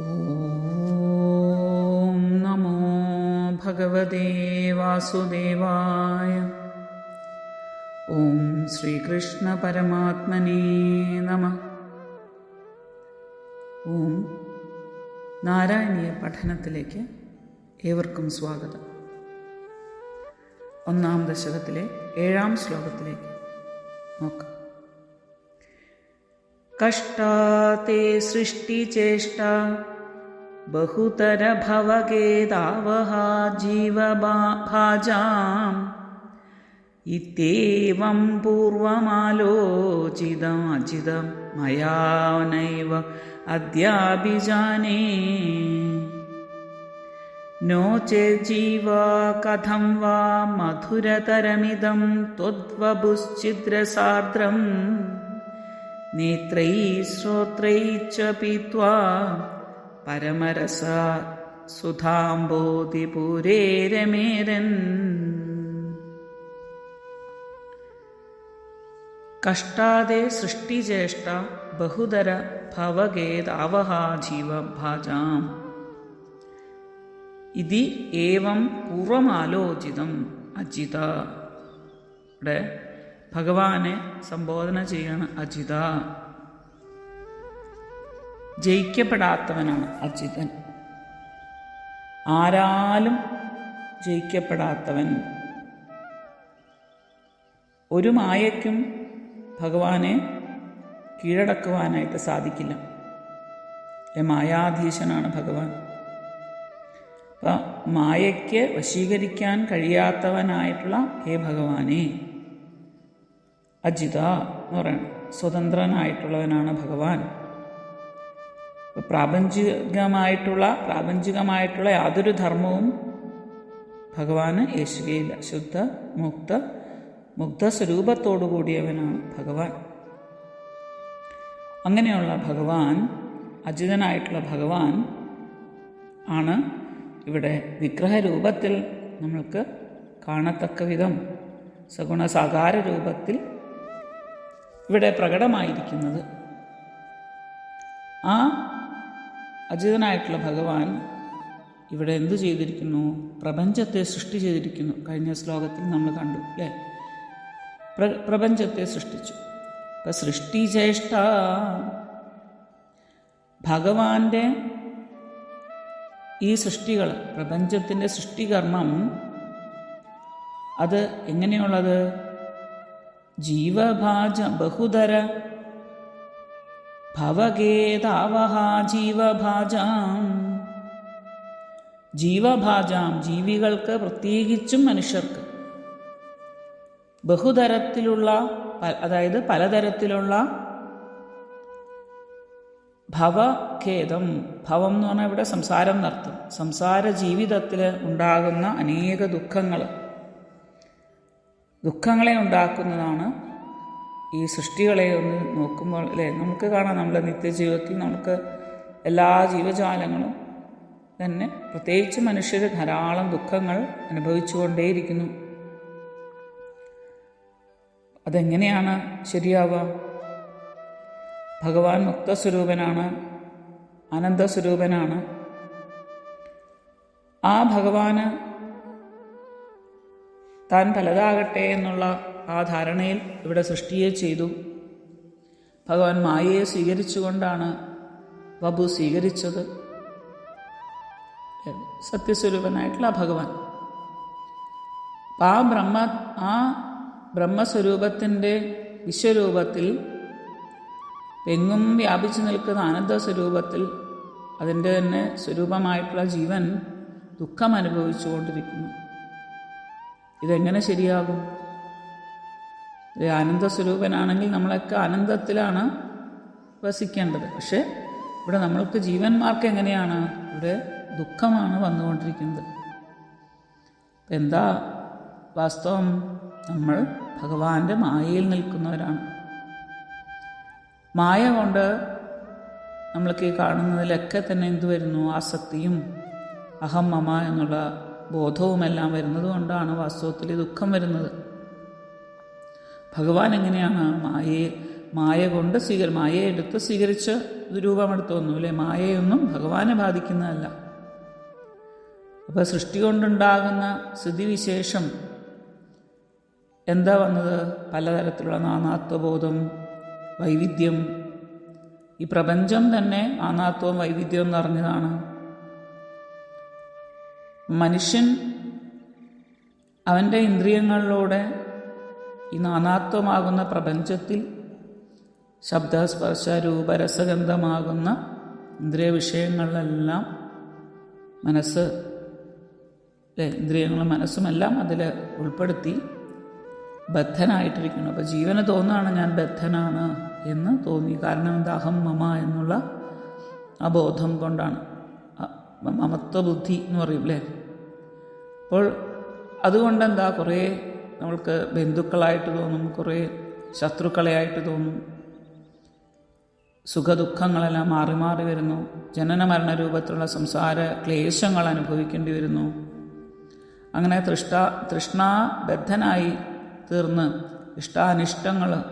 ഓം നമോ ഭഗവതേ വാസുദേവായ ഓം ശ്രീകൃഷ്ണ പരമാത്മനേ നമ ഓം നാരായണീയ പഠനത്തിലേക്ക് ഏവർക്കും സ്വാഗതം. ഒന്നാം ദശകത്തിലെ ഏഴാം ശ്ലോകത്തിലേക്ക് നോക്കാം. कष्टा ते सृष्टिचेष्टा बहुतरभवगेदावः जीवभाजाम् इत्येवं पूर्वमालोचितमचितं मया नैव अद्याभिजाने नो चेज्जीवा कथं वा मधुरतरमिदं त्वद्वपुश्चिद्रसार्द्रम् नेत्रैः श्रोत्रैः च पीत्वा പരമരസ സുധാംബോധിപുരേ രമേരൻ കഷ്ടാദേ സൃഷ്ടിചേഷ്ട ബഹുതര ഭവഗേതാവഹാ ജീവഭാജാം ഇതി ഏവം പൂർവമാലോചിതം അജിത ഇവിടെ ഭഗവാനെ സംബോധന ചെയ്യാണ് അജിത. ജയിക്കപ്പെടാത്തവനാണ് അജിതൻ. ആരാലും ജയിക്കപ്പെടാത്തവൻ. ഒരു മായയ്ക്കും ഭഗവാനെ കീഴടക്കുവാനായിട്ട് സാധിക്കില്ല. മായാധീശനാണ് ഭഗവാൻ. അപ്പം മായയ്ക്ക് വശീകരിക്കാൻ കഴിയാത്തവനായിട്ടുള്ള ഹേ ഭഗവാനെ. അജിത എന്ന് പറയണം. സ്വതന്ത്രനായിട്ടുള്ളവനാണ് ഭഗവാൻ. പ്രാപഞ്ചികമായിട്ടുള്ള പ്രാപഞ്ചികമായിട്ടുള്ള യാതൊരു ധർമ്മവും ഭഗവാന് യേശുകയില്ല ശുദ്ധ മുക്ത മുഗ്ധ സ്വരൂപത്തോടു കൂടിയവനാണ് ഭഗവാൻ. അങ്ങനെയുള്ള ഭഗവാൻ അജിതനായിട്ടുള്ള ഭഗവാൻ ആണ് ഇവിടെ വിഗ്രഹരൂപത്തിൽ നമ്മൾക്ക് കാണത്തക്ക വിധം സഗുണസാകാര രൂപത്തിൽ ഇവിടെ പ്രകടമായിരിക്കുന്നത്. ആ അജിതനായിട്ടുള്ള ഭഗവാൻ ഇവിടെ എന്തു ചെയ്തിരിക്കുന്നു? പ്രപഞ്ചത്തെ സൃഷ്ടി ചെയ്തിരിക്കുന്നു. കഴിഞ്ഞ ശ്ലോകത്തിൽ നമ്മൾ കണ്ടു അല്ലേ? പ്ര പ്രപഞ്ചത്തെ സൃഷ്ടിച്ചു. ഇപ്പം സൃഷ്ടിചേഷ്ട ഭഗവാന്റെ ഈ സൃഷ്ടികൾ പ്രപഞ്ചത്തിന്റെ സൃഷ്ടികർമ്മം അത് എങ്ങനെയുള്ളത്? ജീവഭാജ ബഹുതര ഭവഗേതാവഹാ ജീവഭാജാം. ജീവഭാജാം ജീവികൾക്ക് പ്രത്യേകിച്ചും മനുഷ്യർക്ക്. ബഹുതരത്തിലുള്ള അതായത് പലതരത്തിലുള്ള ഭവഖേദം. ഭവം എന്ന് പറഞ്ഞാൽ ഇവിടെ സംസാരം നടത്തും. സംസാര ജീവിതത്തിൽ ഉണ്ടാകുന്ന അനേക ദുഃഖങ്ങൾ. ദുഃഖങ്ങളെ ഉണ്ടാക്കുന്നതാണ് ഈ സൃഷ്ടികളെ ഒന്ന് നോക്കുമ്പോൾ അല്ലേ? നമുക്ക് കാണാം നമ്മുടെ നിത്യജീവിതത്തിൽ നമുക്ക് എല്ലാ ജീവജാലങ്ങളും തന്നെ പ്രത്യേകിച്ച് മനുഷ്യർ ധാരാളം ദുഃഖങ്ങൾ അനുഭവിച്ചുകൊണ്ടേയിരിക്കുന്നു. അതെങ്ങനെയാണ് ശരിയാവുക? ഭഗവാൻ മുക്തസ്വരൂപനാണ് ആനന്ദസ്വരൂപനാണ് ആ ഭഗവാന് താൻ പലതാകട്ടെ എന്നുള്ള ആ ധാരണയിൽ ഇവിടെ സൃഷ്ടിയെ ചെയ്തു. ഭഗവാൻ മായയെ സ്വീകരിച്ചുകൊണ്ടാണ് ബബു സ്വീകരിച്ചത്. സത്യസ്വരൂപനായിട്ടുള്ള ഭഗവാൻ. ആ ബ്രഹ്മ ആ ബ്രഹ്മസ്വരൂപത്തിന്റെ വിശ്വരൂപത്തിൽ എങ്ങും വ്യാപിച്ചു നിൽക്കുന്ന ആനന്ദ സ്വരൂപത്തിൽ അതിന്റെ തന്നെ സ്വരൂപമായിട്ടുള്ള ജീവൻ ദുഃഖം അനുഭവിച്ചുകൊണ്ടിരിക്കുന്നു ഇതെങ്ങനെ ശരിയാകും? ആനന്ദ സ്വരൂപനാണെങ്കിൽ നമ്മളൊക്കെ ആനന്ദത്തിലാണ് വസിക്കേണ്ടത്. പക്ഷേ ഇവിടെ നമ്മൾക്ക് ജീവന്മാർക്ക് എങ്ങനെയാണ്? ഇവിടെ ദുഃഖമാണ് വന്നുകൊണ്ടിരിക്കുന്നത്. എന്താ വാസ്തവം? നമ്മൾ ഭഗവാന്റെ മായയിൽ നിൽക്കുന്നവരാണ്. മായ കൊണ്ട് നമ്മൾക്ക് ഈ കാണുന്നതിലൊക്കെ തന്നെ എന്തു വരുന്നു? ആസക്തിയും അഹം മമ എന്നുള്ള ബോധവുമെല്ലാം വരുന്നത് കൊണ്ടാണ് വാസ്തവത്തിൽ ദുഃഖം വരുന്നത്. ഭഗവാൻ എങ്ങനെയാണ് മായയെ മായ കൊണ്ട് സ്വീകരി മായയെ എടുത്ത് സ്വീകരിച്ച് രൂപമെടുത്തൊന്നും അല്ലേ? മായയൊന്നും ഭഗവാനെ ബാധിക്കുന്നതല്ല. അപ്പോൾ സൃഷ്ടി കൊണ്ടുണ്ടാകുന്ന സ്ഥിതിവിശേഷം എന്താ വന്നത്? പലതരത്തിലുള്ള നാനാത്വബോധം വൈവിധ്യം. ഈ പ്രപഞ്ചം തന്നെ ആനാത്വം വൈവിധ്യം എന്ന് പറഞ്ഞതാണ് മനുഷ്യൻ അവന്റെ ഇന്ദ്രിയങ്ങളിലൂടെ ഈ നാനാത്വമാകുന്ന പ്രപഞ്ചത്തിൽ ശബ്ദസ്പർശ രൂപരസഗന്ധമാകുന്ന ഇന്ദ്രിയ വിഷയങ്ങളിലെല്ലാം മനസ്സ് ഇന്ദ്രിയങ്ങളും മനസ്സുമെല്ലാം അതിൽ ഉൾപ്പെടുത്തി ബദ്ധനായിട്ടിരിക്കുന്നു. അപ്പോൾ ജീവന് തോന്നുകയാണ് ഞാൻ ബദ്ധനാണ് എന്ന് തോന്നി. കാരണം എന്താ അഹം മമ എന്നുള്ള ആ ബോധം കൊണ്ടാണ്. മമത്വ ബുദ്ധി എന്ന് പറയും അല്ലേ? അപ്പോൾ അതുകൊണ്ടെന്താ കുറേ നമ്മൾക്ക് ബന്ധുക്കളായിട്ട് തോന്നും കുറേ ശത്രുക്കളെയായിട്ട് തോന്നും. സുഖദുഃഖങ്ങളെല്ലാം മാറി മാറി വരുന്നു. ജനന മരണ രൂപത്തിലുള്ള സംസാര ക്ലേശങ്ങൾ അനുഭവിക്കേണ്ടി വരുന്നു. അങ്ങനെ തൃഷ്ട തൃഷ്ണാബദ്ധനായി തീർന്ന് ഇഷ്ടാനിഷ്ടങ്ങൾ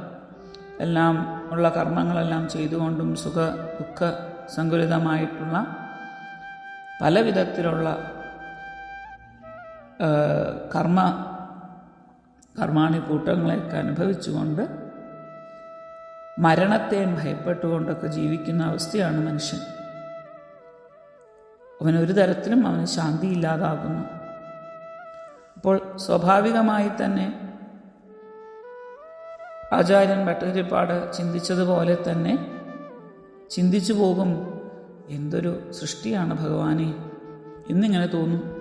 എല്ലാം ഉള്ള കർമ്മങ്ങളെല്ലാം ചെയ്തുകൊണ്ടും സുഖ ദുഃഖ സങ്കുലിതമായിട്ടുള്ള പല വിധത്തിലുള്ള കർമ്മ കർമാണി കൂട്ടങ്ങളെയൊക്കെ അനുഭവിച്ചുകൊണ്ട് മരണത്തെയും ഭയപ്പെട്ടുകൊണ്ടൊക്കെ ജീവിക്കുന്ന അവസ്ഥയാണ് മനുഷ്യൻ. അവൻ ഒരു തരത്തിലും അവന് ശാന്തി ശാന്തിയില്ലാതാകുന്നു. അപ്പോൾ സ്വാഭാവികമായി തന്നെ ആചാര്യൻ ഭട്ടതിരിപ്പാട് ചിന്തിച്ചതുപോലെ തന്നെ ചിന്തിച്ചു പോകും എന്തൊരു സൃഷ്ടിയാണ് ഭഗവാനെ എന്നിങ്ങനെ തോന്നും.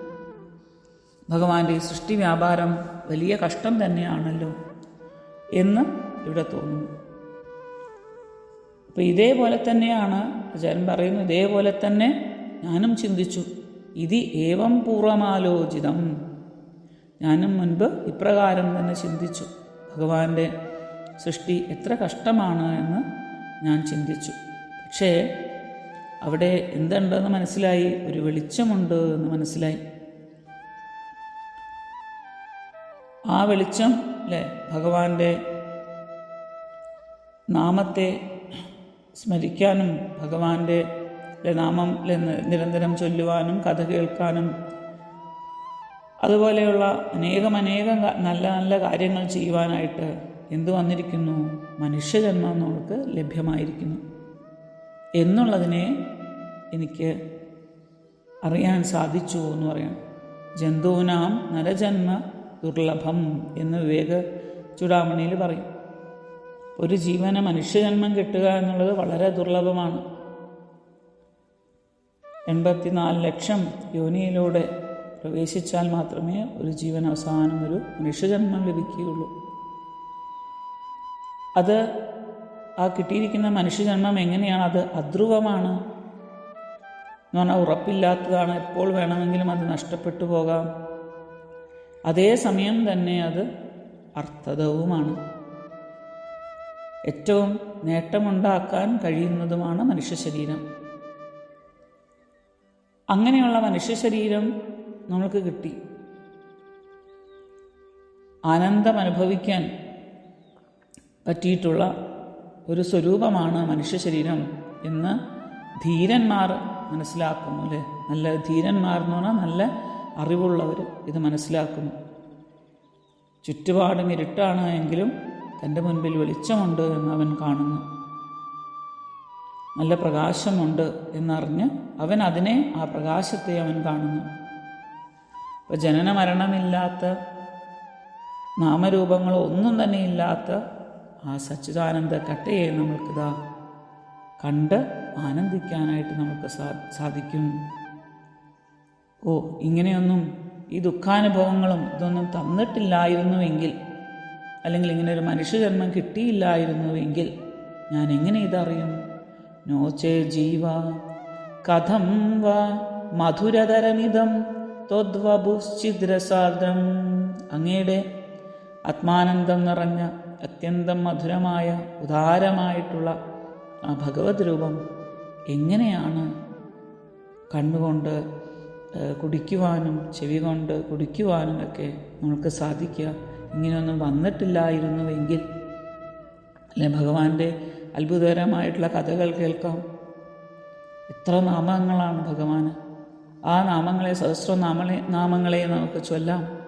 ഭഗവാന്റെ സൃഷ്ടി വ്യാപാരം വലിയ കഷ്ടം തന്നെയാണല്ലോ എന്ന് ഇവിടെ തോന്നുന്നു. അപ്പോൾ ഇതേപോലെ തന്നെയാണ് ആചാര്യൻ പറയുന്നു ഇതേപോലെ തന്നെ ഞാനും ചിന്തിച്ചു ഇത് ഏവം പൂർവമാലോചിതം. ഞാനും മുൻപ് ഇപ്രകാരം തന്നെ ചിന്തിച്ചു ഭഗവാന്റെ സൃഷ്ടി എത്ര കഷ്ടമാണ് എന്ന് ഞാൻ ചിന്തിച്ചു. പക്ഷേ അവിടെ എന്തുണ്ടെന്ന് മനസ്സിലായി? ഒരു വെളിച്ചമുണ്ട് എന്ന് മനസ്സിലായി. ആ വെളിച്ചം അല്ലേ ഭഗവാന്റെ നാമത്തെ സ്മരിക്കാനും ഭഗവാന്റെ നാമം നിരന്തരം ചൊല്ലുവാനും കഥ കേൾക്കാനും അതുപോലെയുള്ള അനേകം അനേകം നല്ല നല്ല കാര്യങ്ങൾ ചെയ്യുവാനായിട്ട് എന്തു വന്നിരിക്കുന്നു? മനുഷ്യജന്മം നമുക്ക് ലഭ്യമായിരിക്കുന്നു. എന്നുള്ളതിനെ എനിക്ക് അറിയാൻ സാധിച്ചു എന്ന് പറയാം. ജന്തുവിനാം നരജന്മ ദുർലഭം എന്ന് വിവേക ചൂടാമണിയിൽ പറയും. ഒരു ജീവന് മനുഷ്യജന്മം കിട്ടുക എന്നുള്ളത് വളരെ ദുർലഭമാണ്. എൺപത്തിനാല് ലക്ഷം യോനിയിലൂടെ പ്രവേശിച്ചാൽ മാത്രമേ ഒരു ജീവൻ അവസാനം ഒരു മനുഷ്യജന്മം ലഭിക്കുകയുള്ളൂ. അത് ആ കിട്ടിയിരിക്കുന്ന മനുഷ്യജന്മം എങ്ങനെയാണ്? അത് അധ്രുവമാണ്. എന്ന് പറഞ്ഞാൽ ഉറപ്പില്ലാത്തതാണ്. എപ്പോൾ വേണമെങ്കിലും അത് നഷ്ടപ്പെട്ടു പോകാം. അതേസമയം തന്നെ അത് അർത്ഥതവുമാണ്. ഏറ്റവും നേട്ടമുണ്ടാക്കാൻ കഴിയുന്നതുമാണ് മനുഷ്യ ശരീരം അങ്ങനെയുള്ള മനുഷ്യ ശരീരം നമ്മൾക്ക് കിട്ടി. ആനന്ദം അനുഭവിക്കാൻ പറ്റിയിട്ടുള്ള ഒരു സ്വരൂപമാണ് മനുഷ്യ ശരീരം എന്ന് ധീരന്മാർ മനസ്സിലാക്കുന്നു അല്ലേ? നല്ല ധീരന്മാർ എന്ന് പറഞ്ഞാൽ നല്ല അറിവുള്ളവർ ഇത് മനസ്സിലാക്കുന്നു. ചുറ്റുപാടും ഇരുട്ടാണ് എങ്കിലും തന്റെ മുൻപിൽ വെളിച്ചമുണ്ട് എന്ന് അവൻ കാണുന്നു. നല്ല പ്രകാശമുണ്ട് എന്നറിഞ്ഞ് അവൻ അതിനെ ആ പ്രകാശത്തെ അവൻ കാണുന്നു. അപ്പോൾ ജനന മരണമില്ലാത്ത നാമരൂപങ്ങൾ ഒന്നും തന്നെ ഇല്ലാത്ത ആ സച്ചിദാനന്ദ കട്ടയെ നമ്മൾക്കിതാ കണ്ട് ആനന്ദിക്കാനായിട്ട് നമുക്ക് സാധിക്കും. ഓ ഇങ്ങനെയൊന്നും ഈ ദുഃഖാനുഭവങ്ങളും ഇതൊന്നും തന്നിട്ടില്ലായിരുന്നുവെങ്കിൽ അല്ലെങ്കിൽ ഇങ്ങനെ ഒരു മനുഷ്യജന്മം കിട്ടിയില്ലായിരുന്നുവെങ്കിൽ ഞാൻ എങ്ങനെ ഇതറിയും? നോച്ചേ ജീവ കഥം വാ മധുരതരമിതം ത്വദ്വപുശ്ചിദ്രസാദ്രം അങ്ങയുടെ ആത്മാനന്ദം നിറഞ്ഞ അത്യന്തം മധുരമായ ഉദാരമായിട്ടുള്ള ആ ഭഗവത് രൂപം എങ്ങനെയാണ് കണ്ണുകൊണ്ട് കുടിക്കുവാനും ചെവി കൊണ്ട് കുടിക്കുവാനും ഒക്കെ നമുക്ക് സാധിക്കുക. ഇങ്ങനെയൊന്നും വന്നിട്ടില്ലായിരുന്നുവെങ്കിൽ. അല്ലെ ഭഗവാന്റെ അത്ഭുതകരമായിട്ടുള്ള കഥകൾ കേൾക്കാം. എത്ര നാമങ്ങളാണ് ഭഗവാന്. ആ നാമങ്ങളെ സഹസ്ര നാമങ്ങളെ നമുക്ക് ചൊല്ലാം.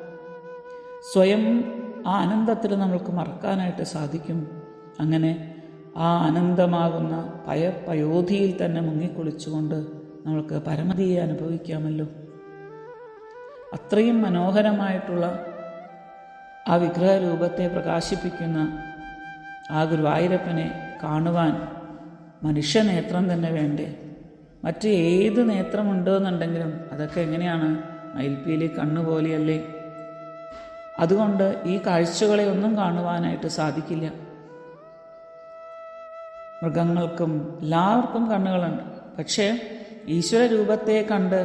സ്വയം ആ ആനന്ദത്തിൽ നമ്മൾക്ക് മറക്കാനായിട്ട് സാധിക്കും. അങ്ങനെ ആ ആനന്ദമാകുന്ന പയ പയോധിയിൽ തന്നെ മുങ്ങിക്കുളിച്ചുകൊണ്ട് നമ്മൾക്ക് പരമതിയെ അനുഭവിക്കാമല്ലോ. അത്രയും മനോഹരമായിട്ടുള്ള ആ വിഗ്രഹരൂപത്തെ പ്രകാശിപ്പിക്കുന്ന ആ ഗുരുവായൂരപ്പനെ കാണുവാൻ മനുഷ്യനേത്രം തന്നെ വേണ്ടേ? മറ്റ് ഏത് നേത്രമുണ്ടോ എന്നുണ്ടെങ്കിലും അതൊക്കെ എങ്ങനെയാണ്? മയിൽപ്പീലി കണ്ണുപോലെയല്ലേ അതുകൊണ്ട് ഈ കാഴ്ചകളെ ഒന്നും കാണുവാനായിട്ട് സാധിക്കില്ല. മൃഗങ്ങൾക്കും എല്ലാവർക്കും കണ്ണുകളുണ്ട്. പക്ഷേ ഈശ്വര രൂപത്തെ കണ്ട്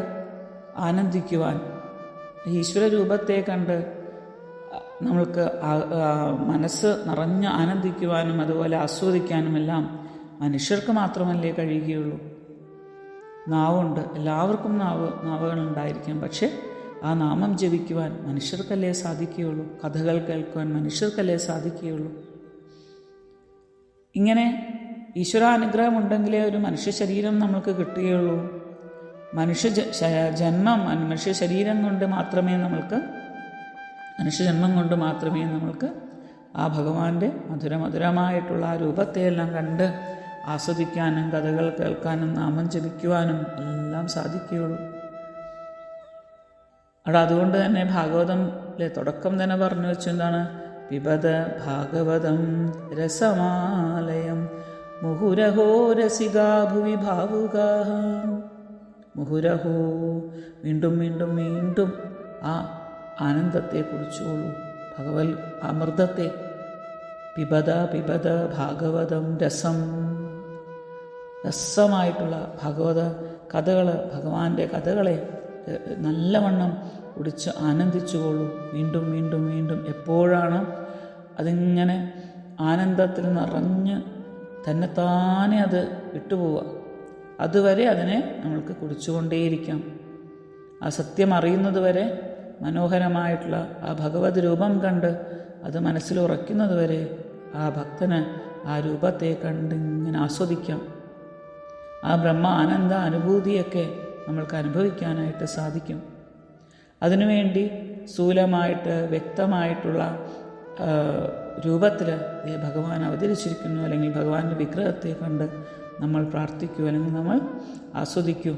ആനന്ദിക്കുവാൻ ഈശ്വര രൂപത്തെ കണ്ട് നമ്മൾക്ക് മനസ്സ് നിറഞ്ഞ് ആനന്ദിക്കുവാനും അതുപോലെ ആസ്വദിക്കാനുമെല്ലാം മനുഷ്യർക്ക് മാത്രമല്ലേ കഴിയുകയുള്ളൂ. നാവുണ്ട്. എല്ലാവർക്കും നാവ് നാവുകളുണ്ടായിരിക്കാം. പക്ഷേ ആ നാമം ജപിക്കുവാൻ മനുഷ്യർക്കല്ലേ സാധിക്കുകയുള്ളൂ? കഥകൾ കേൾക്കുവാൻ മനുഷ്യർക്കല്ലേ സാധിക്കുകയുള്ളൂ? ഇങ്ങനെ ഈശ്വരാനുഗ്രഹമുണ്ടെങ്കിലേ ഒരു മനുഷ്യ ശരീരം നമ്മൾക്ക് കിട്ടുകയുള്ളൂ. മനുഷ്യ ജന്മം മനുഷ്യ ശരീരം കൊണ്ട് മാത്രമേ നമ്മൾക്ക് മനുഷ്യജന്മം കൊണ്ട് മാത്രമേ നമ്മൾക്ക് ആ ഭഗവാന്റെ മധുരമധുരമായിട്ടുള്ള ആ രൂപത്തെയെല്ലാം കണ്ട് ആസ്വദിക്കാനും കഥകൾ കേൾക്കാനും നാമം ജപിക്കുവാനും എല്ലാം സാധിക്കുകയുള്ളൂ. അവിടെ അതുകൊണ്ട് തന്നെ ഭാഗവതം തുടക്കം തന്നെ പറഞ്ഞു വെച്ചെന്താണ്? വിപദ ഭാഗവതം രസമാലയം മുഹുരഹോ രസികാ ഭുവി ഭാവുകാ മുഹുരഹോ. വീണ്ടും വീണ്ടും വീണ്ടും ആ ആനന്ദത്തെ കുറിച്ചോളൂ ഭഗവൽ അമൃതത്തെ. പിബത പിബത ഭാഗവതം രസം. രസമായിട്ടുള്ള ഭഗവത കഥകൾ ഭഗവാന്റെ കഥകളെ നല്ലവണ്ണം കുടിച്ച് ആനന്ദിച്ചുകൊള്ളൂ. വീണ്ടും വീണ്ടും വീണ്ടും എപ്പോഴാണ് അതിങ്ങനെ ആനന്ദത്തിൽ നിറഞ്ഞ് തന്നെത്താനെ അത് വിട്ടുപോവുക. അതുവരെ അതിനെ നമ്മൾക്ക് കുടിച്ചുകൊണ്ടേയിരിക്കാം. ആ സത്യം അറിയുന്നതുവരെ മനോഹരമായിട്ടുള്ള ആ ഭഗവത് രൂപം കണ്ട് അത് മനസ്സിൽ ഉറയ്ക്കുന്നതുവരെ ആ ഭക്തന് ആ രൂപത്തെ കണ്ടിങ്ങനെ ആസ്വദിക്കാം. ആ ബ്രഹ്മ ആനന്ദ അനുഭൂതിയൊക്കെ നമ്മൾക്ക് അനുഭവിക്കാനായിട്ട് സാധിക്കും. അതിനുവേണ്ടി സ്ഥൂലമായിട്ട് വ്യക്തമായിട്ടുള്ള രൂപത്തിൽ ഭഗവാൻ അവതരിച്ചിരിക്കുന്നു അല്ലെങ്കിൽ ഭഗവാന്റെ വിഗ്രഹത്തെ കണ്ട് നമ്മൾ പ്രാർത്ഥിക്കൂ അല്ലെങ്കിൽ നമ്മൾ ആസ്വദിക്കൂ.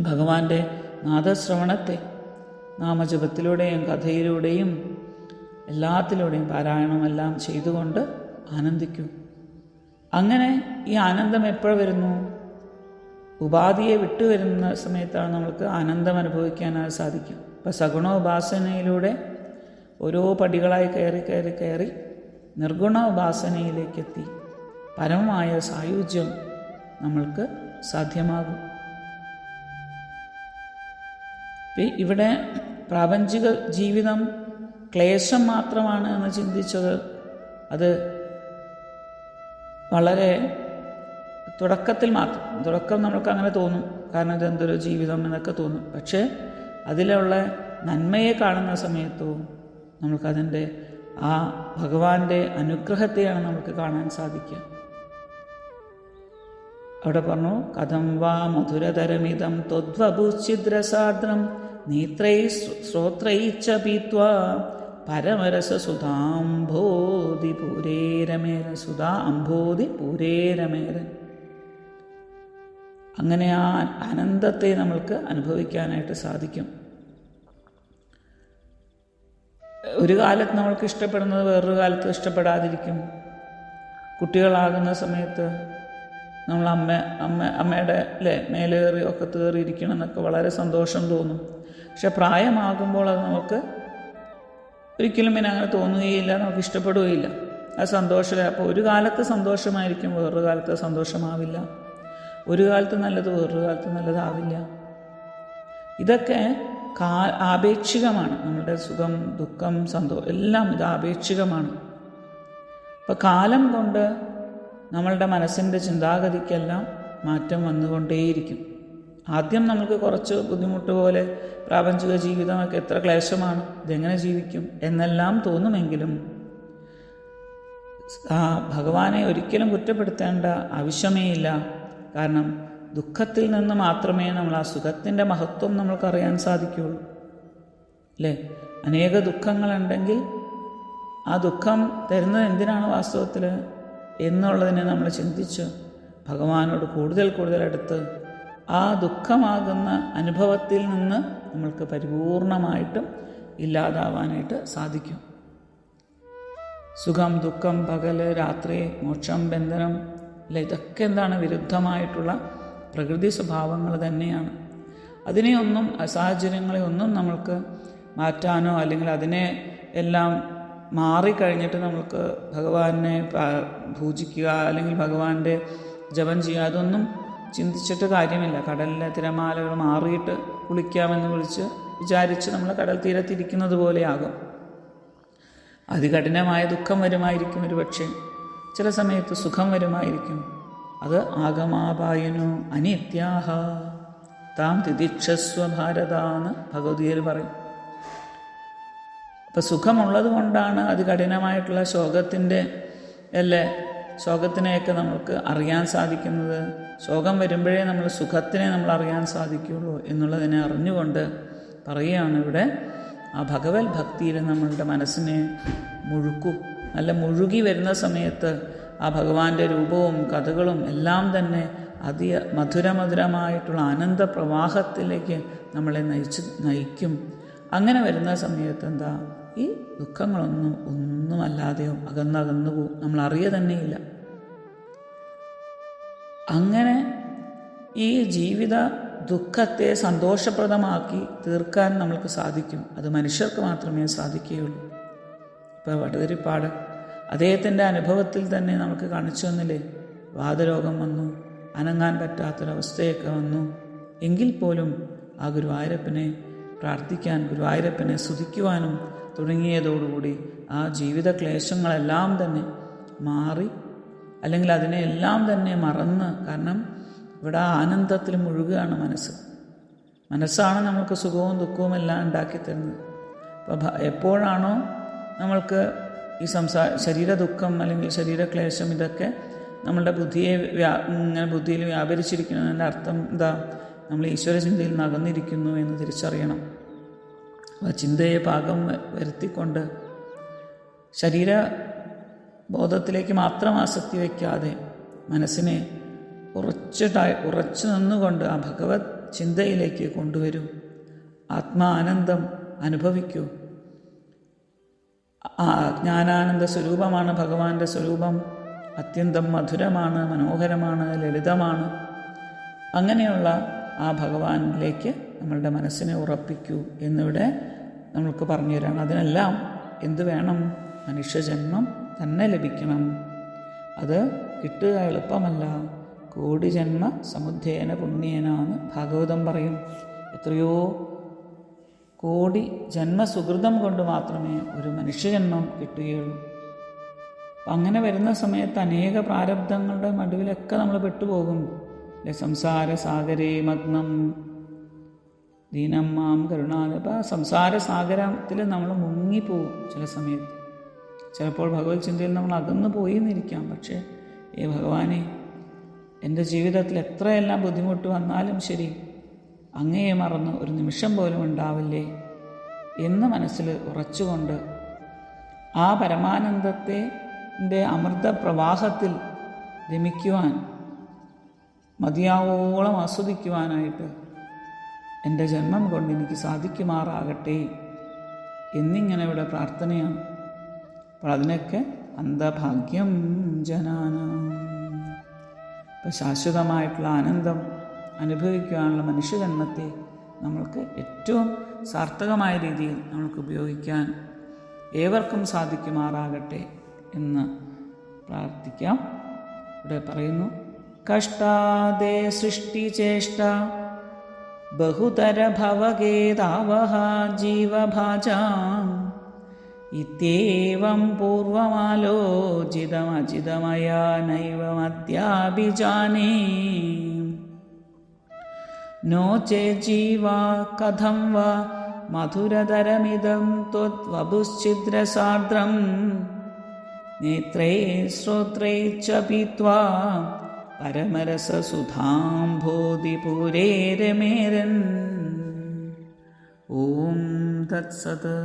ഭഗവാന്റെ നാദശ്രവണത്തെ നാമജപത്തിലൂടെയും കഥയിലൂടെയും എല്ലാത്തിലൂടെയും പാരായണമെല്ലാം ചെയ്തുകൊണ്ട് ആനന്ദിക്കൂ. അങ്ങനെ ഈ ആനന്ദം എപ്പോൾ വരുന്നു? ഉപാധിയെ വിട്ടുവരുന്ന സമയത്താണ് നമ്മൾക്ക് ആനന്ദം അനുഭവിക്കാനായി സാധിക്കും. ഇപ്പം സഗുണോപാസനയിലൂടെ ഓരോ പടികളായി കയറി കയറി കയറി നിർഗുണ ഉപാസനയിലേക്കെത്തി പരമമായ സായുജ്യം നമ്മൾക്ക് സാധ്യമാകും. ഇവിടെ പ്രാപഞ്ചിക ജീവിതം ക്ലേശം മാത്രമാണ് എന്ന് ചിന്തിച്ചത്. അത് വളരെ തുടക്കത്തിൽ മാത്രം തുടക്കം നമുക്ക് അങ്ങനെ തോന്നും. കാരണം ഇതെന്തൊരു ജീവിതം എന്നൊക്കെ തോന്നും. പക്ഷേ അതിലുള്ള നന്മയെ കാണുന്ന സമയത്തോ നമുക്കതിന്റെ ആ ഭഗവാന്റെ അനുഗ്രഹത്തെയാണ് നമുക്ക് കാണാൻ സാധിക്കുക. അവിടെ പറഞ്ഞു കഥം വാ മധുരതരമിതം ത്വദ്വഭുഛിദ്രസാദ്രം നേത്രൈ ശ്രോത്രൈ പീത്വ പീത്വാ പൂരേരമേര സുധാ അംഭോധി പൂരേരമേര. അങ്ങനെ ആ ആനന്ദത്തെ നമ്മൾക്ക് അനുഭവിക്കാനായിട്ട് സാധിക്കും. ഒരു കാലത്ത് നമ്മൾക്ക് ഇഷ്ടപ്പെടുന്നത് വേറൊരു കാലത്ത് ഇഷ്ടപ്പെടാതിരിക്കും. കുട്ടികളാകുന്ന സമയത്ത് നമ്മൾ അമ്മ അമ്മ അമ്മയുടെ അല്ലേ മേലേറി ഒക്കെ തേറിയിരിക്കണം എന്നൊക്കെ വളരെ സന്തോഷം തോന്നും. പക്ഷെ പ്രായമാകുമ്പോൾ അത് നമുക്ക് ഒരിക്കലും പിന്നെ അങ്ങനെ തോന്നുകയില്ല നമുക്ക് ഇഷ്ടപ്പെടുകയില്ല. അത് സന്തോഷമില്ല? അപ്പോൾ ഒരു കാലത്ത് സന്തോഷമായിരിക്കും വേറൊരു കാലത്ത് സന്തോഷമാവില്ല. ഒരു കാലത്ത് നല്ലത് വേറൊരു കാലത്ത് നല്ലതാവില്ല. ഇതൊക്കെ കാ ആപേക്ഷികമാണ്. നമ്മുടെ സുഖം ദുഃഖം സന്തോഷം എല്ലാം ഇത് ആപേക്ഷികമാണ്. അപ്പോൾ കാലം കൊണ്ട് നമ്മളുടെ മനസ്സിന്റെ ചിന്താഗതിക്കെല്ലാം മാറ്റം വന്നുകൊണ്ടേയിരിക്കും. ആദ്യം നമുക്ക് കുറച്ച് ബുദ്ധിമുട്ട് പോലെ പ്രാപഞ്ചിക ജീവിതമൊക്കെ എത്ര ക്ലേശമാണ് ഇതെങ്ങനെ ജീവിക്കും എന്നെല്ലാം തോന്നുമെങ്കിലും ആ ഭഗവാനെ ഒരിക്കലും കുറ്റപ്പെടുത്തേണ്ട ആവശ്യമേ ഇല്ല കാരണം ദുഃഖത്തിൽ നിന്ന് മാത്രമേ നമ്മൾ ആ സുഖത്തിന്റെ മഹത്വം നമ്മൾക്കറിയാൻ സാധിക്കുകയുള്ളൂ. അല്ലേ? അനേക ദുഃഖങ്ങളുണ്ടെങ്കിൽ ആ ദുഃഖം തരുന്നത് എന്തിനാണ് വാസ്തവത്തിൽ എന്നുള്ളതിനെ നമ്മൾ ചിന്തിച്ച് ഭഗവാനോട് കൂടുതൽ കൂടുതൽ അടുത്ത് ആ ദുഃഖമാകുന്ന അനുഭവത്തിൽ നിന്ന് നമ്മൾക്ക് പരിപൂർണമായിട്ടും ഇല്ലാതാവാനായിട്ട് സാധിക്കും. സുഖം ദുഃഖം പകൽ രാത്രി മോക്ഷം ബന്ധനം അല്ല ഇതൊക്കെ എന്താണ് വിരുദ്ധമായിട്ടുള്ള പ്രകൃതി സ്വഭാവങ്ങൾ തന്നെയാണ്. അതിനെയൊന്നും സാഹചര്യങ്ങളെ ഒന്നും നമ്മൾക്ക് മാറ്റാനോ അല്ലെങ്കിൽ അതിനെ എല്ലാം മാറിക്കഴിഞ്ഞിട്ട് നമുക്ക് ഭഗവാനെ പൂജിക്കുക അല്ലെങ്കിൽ ഭഗവാന്റെ ജപം ചെയ്യുക അതൊന്നും ചിന്തിച്ചിട്ട് കാര്യമില്ല. കടലിലെ തിരമാലകൾ മാറിയിട്ട് കുളിക്കാമെന്ന് വിളിച്ച് വിചാരിച്ച് നമ്മൾ കടൽ തീരത്തിരിക്കുന്നത് പോലെയാകും. അതികഠിനമായ ദുഃഖം വരുമായിരിക്കും ഒരു പക്ഷേ. ചില സമയത്ത് സുഖം വരുമായിരിക്കും. അത് ആഗമാപായനു അനിത്യാഹ. താം തിദിക്ഷസ്വ ഭാരതാന്ന് ഭഗവതിയിൽ പറയും. അപ്പം സുഖമുള്ളത് കൊണ്ടാണ് അത് കഠിനമായിട്ടുള്ള ശോകത്തിന്റെ അല്ലേ? ശോകത്തിനെയൊക്കെ നമുക്ക് അറിയാൻ സാധിക്കുന്നത്. ശോകം വരുമ്പോഴേ നമ്മൾ സുഖത്തിനെ നമ്മൾ അറിയാൻ സാധിക്കുകയുള്ളൂ എന്നുള്ളതിനെ അറിഞ്ഞുകൊണ്ട് പറയുകയാണ് ഇവിടെ ആ ഭഗവത് ഭക്തിയിൽ നമ്മളുടെ മനസ്സിനെ മുഴുക്കും. നല്ല മുഴുകി വരുന്ന സമയത്ത് ആ ഭഗവാന്റെ രൂപവും കഥകളും എല്ലാം തന്നെ അതി മധുരമധുരമായിട്ടുള്ള ആനന്ദ പ്രവാഹത്തിലേക്ക് നമ്മളെ നയിച്ച് നയിക്കും. അങ്ങനെ വരുന്ന സമയത്ത് എന്താ? ഈ ദുഃഖങ്ങളൊന്നും ഒന്നുമല്ലാതെയോ അകന്നകന്നു പോകും. നമ്മൾ അറിയ തന്നെയില്ല. അങ്ങനെ ഈ ജീവിത ദുഃഖത്തെ സന്തോഷപ്രദമാക്കി തീർക്കാൻ നമ്മൾക്ക് സാധിക്കും. അത് മനുഷ്യർക്ക് മാത്രമേ സാധിക്കുകയുള്ളൂ. ഇപ്പോൾ വടതിരിപ്പാട് അദ്ദേഹത്തിന്റെ അനുഭവത്തിൽ തന്നെ നമുക്ക് കാണിച്ചു തന്നില്ലേ? വാതരോഗം വന്നു അനങ്ങാൻ പറ്റാത്തൊരവസ്ഥയൊക്കെ വന്നു. എങ്കിൽ പോലും ആ ഗുരുവായൂരപ്പനെ പ്രാർത്ഥിക്കാൻ ഗുരുവായൂരപ്പനെ സ്തുതിക്കുവാനും തുടങ്ങിയതോടുകൂടി ആ ജീവിത ക്ലേശങ്ങളെല്ലാം തന്നെ മാറി അല്ലെങ്കിൽ അതിനെ എല്ലാം തന്നെ മറന്ന് കാരണം ഇവിടെ ആനന്ദത്തിൽ മുഴുകുകയാണ് മനസ്സ്. മനസ്സാണ് നമ്മൾക്ക് സുഖവും ദുഃഖവും എല്ലാം ഉണ്ടാക്കി തരുന്നത്. അപ്പോൾ എപ്പോഴാണോ നമ്മൾക്ക് ഈ സംസാ ശരീര ദുഃഖം അല്ലെങ്കിൽ ശരീരക്ലേശം ഇതൊക്കെ നമ്മളുടെ ബുദ്ധിയെ വ്യാ ഇങ്ങനെ ബുദ്ധിയിൽ വ്യാപരിച്ചിരിക്കുന്നതിന്റെ അർത്ഥം എന്താ? നമ്മൾ ഈശ്വരചിന്തയിൽ നകന്നിരിക്കുന്നു എന്ന് തിരിച്ചറിയണം. ആ ചിന്തയെ പാകം വരുത്തിക്കൊണ്ട് ശരീര ബോധത്തിലേക്ക് മാത്രം ആസക്തി വയ്ക്കാതെ മനസ്സിനെ ഉറച്ചിട്ടായി ഉറച്ചു നിന്നുകൊണ്ട് ആ ഭഗവത് ചിന്തയിലേക്ക് കൊണ്ടുവരൂ. ആത്മാനന്ദം അനുഭവിക്കൂ. ആ ജ്ഞാനാനന്ദ സ്വരൂപമാണ് ഭഗവാന്റെ സ്വരൂപം. അത്യന്തം മധുരമാണ് മനോഹരമാണ് ലളിതമാണ്. അങ്ങനെയുള്ള ആ ഭഗവാനിലേക്ക് നമ്മളുടെ മനസ്സിനെ ഉറപ്പിക്കൂ എന്നിവിടെ നമ്മൾക്ക് പറഞ്ഞു തരാണ് അതിനെല്ലാം എന്തു വേണം? മനുഷ്യജന്മം തന്നെ ലഭിക്കണം. അത് കിട്ടുക എളുപ്പമല്ല. കോടി ജന്മ സമുദ്ധേന പുണ്യേനാന്ന് ഭാഗവതം പറയും. എത്രയോ കോടി ജന്മസുഹൃതം കൊണ്ട് മാത്രമേ ഒരു മനുഷ്യജന്മം കിട്ടുകയുള്ളൂ. അങ്ങനെ വരുന്ന സമയത്ത് അനേക പ്രാരബ്ധങ്ങളുടെ നടുവിലൊക്കെ നമ്മൾ പെട്ടുപോകും. അല്ലെ സംസാര സാഗരേ മഗ്നം ദീനമ്മാം മാം അപ്പം സംസാരസാഗരത്തിൽ സംസാര സാഗരത്തിൽ നമ്മൾ മുങ്ങിപ്പോവും ചില സമയത്ത്. ചിലപ്പോൾ ഭഗവത് ചിന്തയിൽ നമ്മൾ അകന്നു പോയി എന്നിരിക്കാം പക്ഷേ ഏ ഭഗവാനെ എന്റെ ജീവിതത്തിൽ എത്രയെല്ലാം ബുദ്ധിമുട്ട് വന്നാലും ശരി അങ്ങയെ മറന്ന് ഒരു നിമിഷം പോലും ഉണ്ടാവില്ലേ എന്ന് മനസ്സിൽ ഉറച്ചുകൊണ്ട് ആ പരമാനന്ദത്തെ അമൃത പ്രവാഹത്തിൽ രമിക്കുവാൻ മതിയാവോളം ആസ്വദിക്കുവാനായിട്ട് എന്റെ ജന്മം കൊണ്ട് എനിക്ക് സാധിക്കുമാറാകട്ടെ എന്നിങ്ങനെ ഇവിടെ പ്രാർത്ഥനയാണ്. അപ്പോൾ അതിനൊക്കെ അന്ധഭാഗ്യം ജനാന. ഇപ്പം ശാശ്വതമായിട്ടുള്ള ആനന്ദം അനുഭവിക്കുവാനുള്ള മനുഷ്യജന്മത്തെ നമ്മൾക്ക് ഏറ്റവും സാർത്ഥകമായ രീതിയിൽ നമ്മൾക്ക് ഉപയോഗിക്കാൻ ഏവർക്കും സാധിക്കുമാറാകട്ടെ എന്ന് പ്രാർത്ഥിക്കാം. ഇവിടെ പറയുന്നു कष्टादे सृष्टिचेष्टा बहुतरभवगेदावः जीवभाजाम् इत्येवं पूर्वमालोचितमचितमया नैवमद्याभिजाने नो चेज्जीवा कथं वा मधुरतरमिदं त्वद्वपुश्चिद्रसार्द्रं नेत्रे श्रोत्रे च पीत्वा പരമരസസുധാംഭൂതിപൂരേ രമേരൻ ഓം തത്സത്.